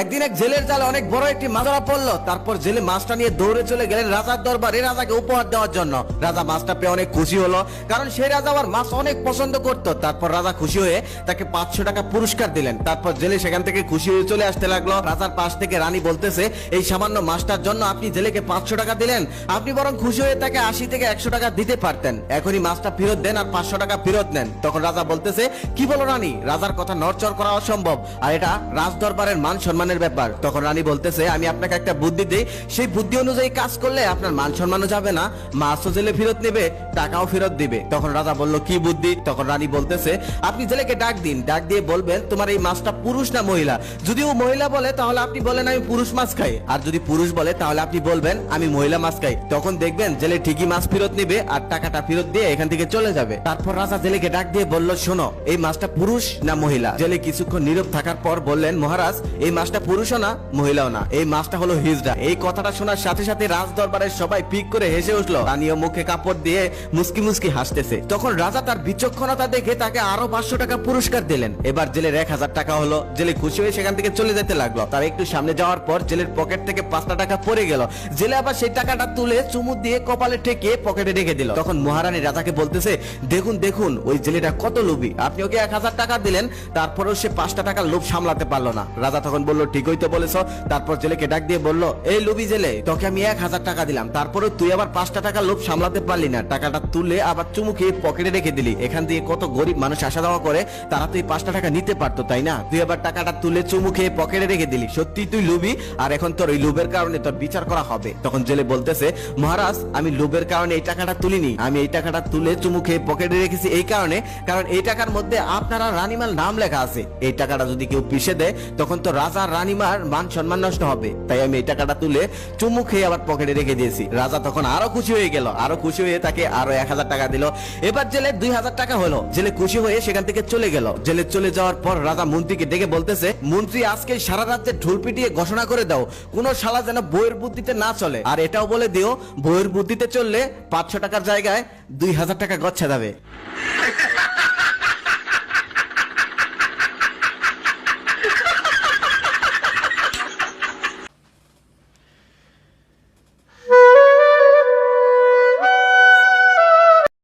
একদিন এক জেলের জালে অনেক বড় একটি মাছ ধরা পড়ল। তারপর জেলে মাছটা নিয়ে দৌড়ে চলে গেলেন রাজার দরবারে রাজাকে উপহার দেওয়ার জন্য। রাজা মাছটা পেয়ে অনেক খুশি হলো, কারণ সেই রাজা আবার মাছ অনেক পছন্দ করত। তারপর রাজা খুশি হয়ে তাকে পাঁচশো টাকা পুরস্কার দিলেন। তারপর জেলে সেখান থেকে খুশি হয়ে চলে আসতে লাগল। রাজার পাশ থেকে রানী বলতেছে, এই সামান্য মাছটার জন্য আপনি জেলেকে পাঁচশো টাকা দিলেন। আপনি বরং খুশি হয়ে তাকে আশি থেকে একশো টাকা দিতে পারতেন। এখনই মাছটা ফেরত দেন আর পাঁচশো টাকা ফেরত নেন। তখন রাজা বলতেছে, কি বলো রানী? রাজার কথা নড়চড় করা অসম্ভব। আর এটা রাজ দরবারের মান সম্মানের ব্যাপার। তখন রানী বলতেছে, আমি আপনাকে একটা বুদ্ধি দিই। সেই বুদ্ধি অনুযায়ী কাজ করলে আপনার মান সম্মানও যাবে না। মাছও জেলে ফেরত নেবে, টাকাও ফেরত দিবে। তখন রাজা বলল, কি বুদ্ধি? তখন রানী বলতেছে, আপনি জেলেকে ডাক দিন। ডাক দিয়ে বলবেন, তোমার এই মাছটা পুরুষ না মহিলা? যদি ও মহিলা বলে, তাহলে আপনি বলেন, আমি পুরুষ মাছ খাই। আর যদি পুরুষ বলে, তাহলে আপনি বলবেন, আমি মহিলা মাছ খাই। তখন দেখবেন, জেলে ঠিকই মাছ ফেরত নিবে আর টাকাটা ফেরত দিয়ে এখান থেকে চলে যাবে। তারপর রাজা জেলেকে ডাক দিয়ে বলল, শোনো, এই মাছটা পুরুষ না মহিলা? জেলে কিছুক্ষণ নীরব থাকার পর বললেন, মহারাজ, এই মাছটা পুরুষও না, মহিলাও না। এই মাছটা হলো হিজড়া। এই কথাটা শোনার সাথে সাথে রাজ দরবারের সবাই পিক করে হেসে উঠল। রানীও মুখে কাপড় দিয়ে মুসকি মুসকি হাসতেছে। তখন রাজা তার বিচক্ষণতা দেখে তাকে আরও পাঁচশো টাকা পুরস্কার দিলেন। এবার জেলের এক হাজার টাকা হলো। জেলে খুশি হয়ে সেখান থেকে চলে যেতে লাগল। তার একটু সামনে যাওয়ার পর জেলের পকেট থেকে পাঁচটা টাকা পড়ে গেল। জেলে আবার সেই টাকাটা তুলে চুমু দিয়ে কপালে ঠেকে পকেটে রেখে দিল। তখন মহারানী রাজাকে বলতেছে, দেখুন দেখুন, ওই জেলেটা কত লোভী। আপনি ওকে এক হাজার টাকা দিলেন? তারপরেও সে পাঁচটা টাকার লোভ সামলাতে পারল না। রাজা তখন বলল ঠিকই তো বলেছ। তারপর জেলেকে ডাক দিয়ে বলল, এই লোভী জেলে, তোকে আমি এক হাজার টাকা দিলাম। তারপরে তুই আবার পাঁচটা টাকা লোভ সামলাতে পারলি না। টাকাটা তুলে আবার চুমু খেয়ে পকেটে রেখে দিলি। এখান দিয়ে কত গরিব মানুষ আসা যাওয়া করে, তারা তুই পাঁচটা টাকা নিতে পারতো, তাই না? তুই আবার টাকাটা তুলে চুমু খেয়ে পকেটে রেখে দিলি। সত্যি তুই লুবি আর এখন তোর ওই লোভের কারণে তোর বিচার করা হবে। তখন জেলে বলতেছে, মহারাজ, আমি লোভের কারণে এই টাকাটা তুলিনি। আমি এই টাকাটা তুলে চুমু খেয়ে পকেটে রেখেছি এই কারণে, কারণ এই টাকার মধ্যে আপনারা রানীমাল নাম লেখা আছে। এই টাকাটা যদি কেউ পিষে দেয়, তখন তো রাজা রানীমার মান সম্মান নষ্ট হবে। তাই আমি এই টাকাটা তুলে চুমু খেয়ে আবার পকেটে রেখে দিয়েছি। রাজা তখন আরও খুশি হয়ে গেল। আরও খুশি হয়ে তাকে আরও এক হাজার টাকা দিল। এবার জেলে দুই হাজার টাকা হলো। জেলে খুশি হয়ে সেখান থেকে চলে গেল। জেলে চলে যাওয়ার পর রাজা মন্ত্রীকে ডেকে বলতেছে মন্ত্রী আজকে সারা রাজ্যে ঢোল পিটিয়ে ঘোষণা করে দাও। কোন শালা যেন বইয়ের বুদ্ধিতে না চলে। আর এটাও বলে দিও, বইয়ের বুদ্ধিতে চললে পাঁচশো টাকার জায়গায় দুই হাজার টাকা গচ্ছা যাবে।